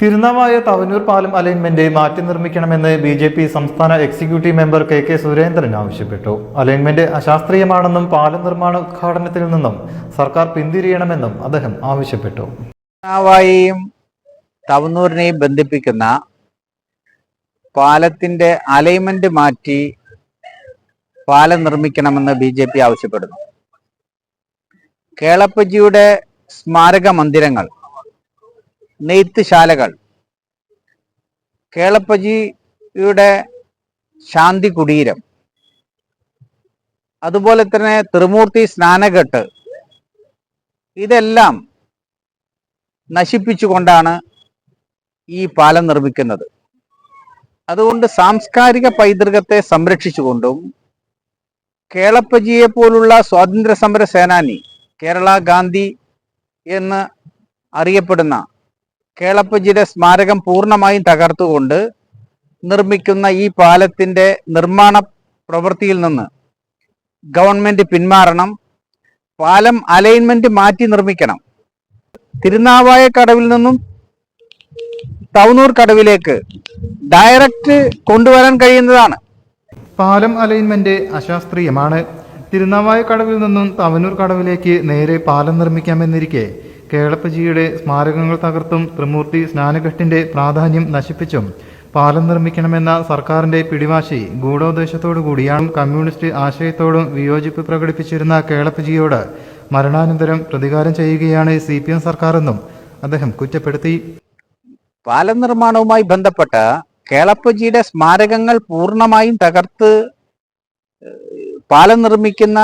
തിരുനാവായ തവനൂർ പാലം അലൈൻമെന്റ് മാറ്റി നിർമ്മിക്കണമെന്ന് ബി ജെ പി സംസ്ഥാന executive member K K Surendran ആവശ്യപ്പെട്ടു. അലൈൻമെന്റ് അശാസ്ത്രീയമാണെന്നും പാലം നിർമ്മാണ ഉദ്ഘാടനത്തിൽ നിന്നും സർക്കാർ പിന്തിരിയണമെന്നും അദ്ദേഹം ആവശ്യപ്പെട്ടു. തിരുനാവായയും തവനൂരിനെയും ബന്ധിപ്പിക്കുന്ന പാലത്തിന്റെ അലൈൻമെന്റ് മാറ്റി പാലം നിർമ്മിക്കണമെന്ന് ബി ജെ പി ആവശ്യപ്പെടുന്നു. കേളപ്പജിയുടെ സ്മാരക മന്ദിരങ്ങൾ നെയ്ത്തുശാലകൾ. കേളപ്പജിയുടെ ശാന്തി കുടീരം അതുപോലെ തന്നെ ത്രിമൂർത്തി സ്നാനഘട്ട്. ഇതെല്ലാം നശിപ്പിച്ചുകൊണ്ടാണ് ഈ പാലം നിർമ്മിക്കുന്നത്. അതുകൊണ്ട് സാംസ്കാരിക പൈതൃകത്തെ സംരക്ഷിച്ചുകൊണ്ടും കേളപ്പജിയെ പോലുള്ള സ്വാതന്ത്ര്യ സമര സേനാനി കേരള ഗാന്ധി എന്ന് അറിയപ്പെടുന്ന കേളപ്പജിയുടെ സ്മാരകം പൂർണമായും തകർത്തുകൊണ്ട് നിർമ്മിക്കുന്ന ഈ പാലത്തിന്റെ നിർമ്മാണ പ്രവൃത്തിയിൽ നിന്ന് ഗവൺമെന്റ് പിന്മാറണം പാലം അലൈൻമെന്റ് മാറ്റി നിർമ്മിക്കണം. തിരുനാവായ കടവിൽ നിന്നും തവനൂർ കടവിലേക്ക് ഡയറക്റ്റ് കൊണ്ടുവരാൻ കഴിയുന്നതാണ്. പാലം അലൈൻമെന്റ് അശാസ്ത്രീയമാണ്. തിരുനാവായ കടവിൽ നിന്നും തവനൂർ കടവിലേക്ക് നേരെ പാലം നിർമ്മിക്കാമെന്നിരിക്കെ കേളപ്പജിയുടെ സ്മാരകങ്ങൾ തകർത്തും ത്രിമൂർത്തി സ്നാനഘട്ടിന്റെ പ്രാധാന്യം നശിപ്പിച്ചും പാലം നിർമ്മിക്കണമെന്ന സർക്കാരിന്റെ പിടിവാശി ഗൂഢോദ്ദേശത്തോടു കൂടിയാണ് കമ്മ്യൂണിസ്റ്റ് ആശയത്തോടും വിയോജിപ്പ് പ്രകടിപ്പിച്ചിരുന്ന കേളപ്പജിയോട് മരണാനന്തരം പ്രതികാരം ചെയ്യുകയാണ് സി പി എം സർക്കാരെന്നും അദ്ദേഹം കുറ്റപ്പെടുത്തി. പാലം നിർമ്മാണവുമായി ബന്ധപ്പെട്ട കേളപ്പജിയുടെ സ്മാരകങ്ങൾ പൂർണമായും തകർത്ത് പാലം നിർമ്മിക്കുന്ന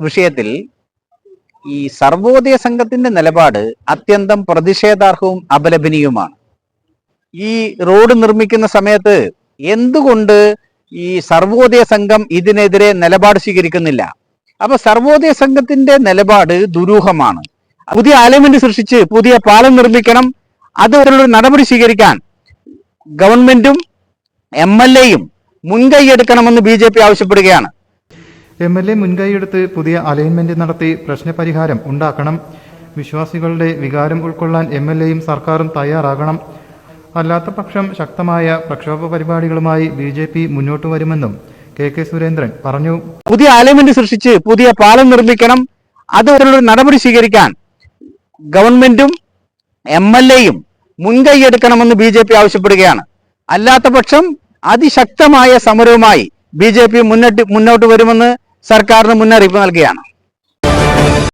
വിഷയത്തിൽ ഈ സർവോദയ സംഘത്തിന്റെ നിലപാട് അത്യന്തം പ്രതിഷേധാർഹവും അപലപനീയവുമാണ്. ഈ റോഡ് നിർമ്മിക്കുന്ന സമയത്ത് എന്തുകൊണ്ട് ഈ സർവോദയ സംഘം ഇതിനെതിരെ നിലപാട് സ്വീകരിക്കുന്നില്ല? അപ്പൊ സർവോദയ സംഘത്തിന്റെ നിലപാട് ദുരൂഹമാണ്. പുതിയ അലൈൻമെന്റ് സൃഷ്ടിച്ച് പുതിയ പാലം നിർമ്മിക്കണം അതുപോലുള്ള നടപടി സ്വീകരിക്കാൻ ഗവൺമെന്റും എം എൽ എയും മുൻകൈയെടുക്കണമെന്ന് ബി ജെ പി ആവശ്യപ്പെടുകയാണ്. എം എൽ എ മുൻകൈയെടുത്ത് പുതിയ അലൈൻമെന്റ് നടത്തി പ്രശ്നപരിഹാരം ഉണ്ടാക്കണം. വിശ്വാസികളുടെ വികാരം ഉൾക്കൊള്ളാൻ എം എൽ എയും സർക്കാരും തയ്യാറാകണം. അല്ലാത്ത പക്ഷം ശക്തമായ പ്രക്ഷോഭ പരിപാടികളുമായി ബി ജെ പി മുന്നോട്ട് വരുമെന്നും കെ കെ സുരേന്ദ്രൻ പറഞ്ഞു. പുതിയ അലൈൻമെന്റ് സൃഷ്ടിച്ച് പുതിയ പാലം നിർമ്മിക്കണം. അതുപോലുള്ള നടപടി സ്വീകരിക്കാൻ ഗവൺമെന്റും എം എൽ എയും മുൻകൈയെടുക്കണമെന്ന് ബി ജെ പി ആവശ്യപ്പെടുകയാണ്. അല്ലാത്ത പക്ഷം അതിശക്തമായ സമരവുമായി ബി ജെ പി മുന്നോട്ട് മുന്നോട്ട് വരുമെന്ന് സർക്കാരിന് മുന്നറിയിപ്പ് നൽകുകയാണ്.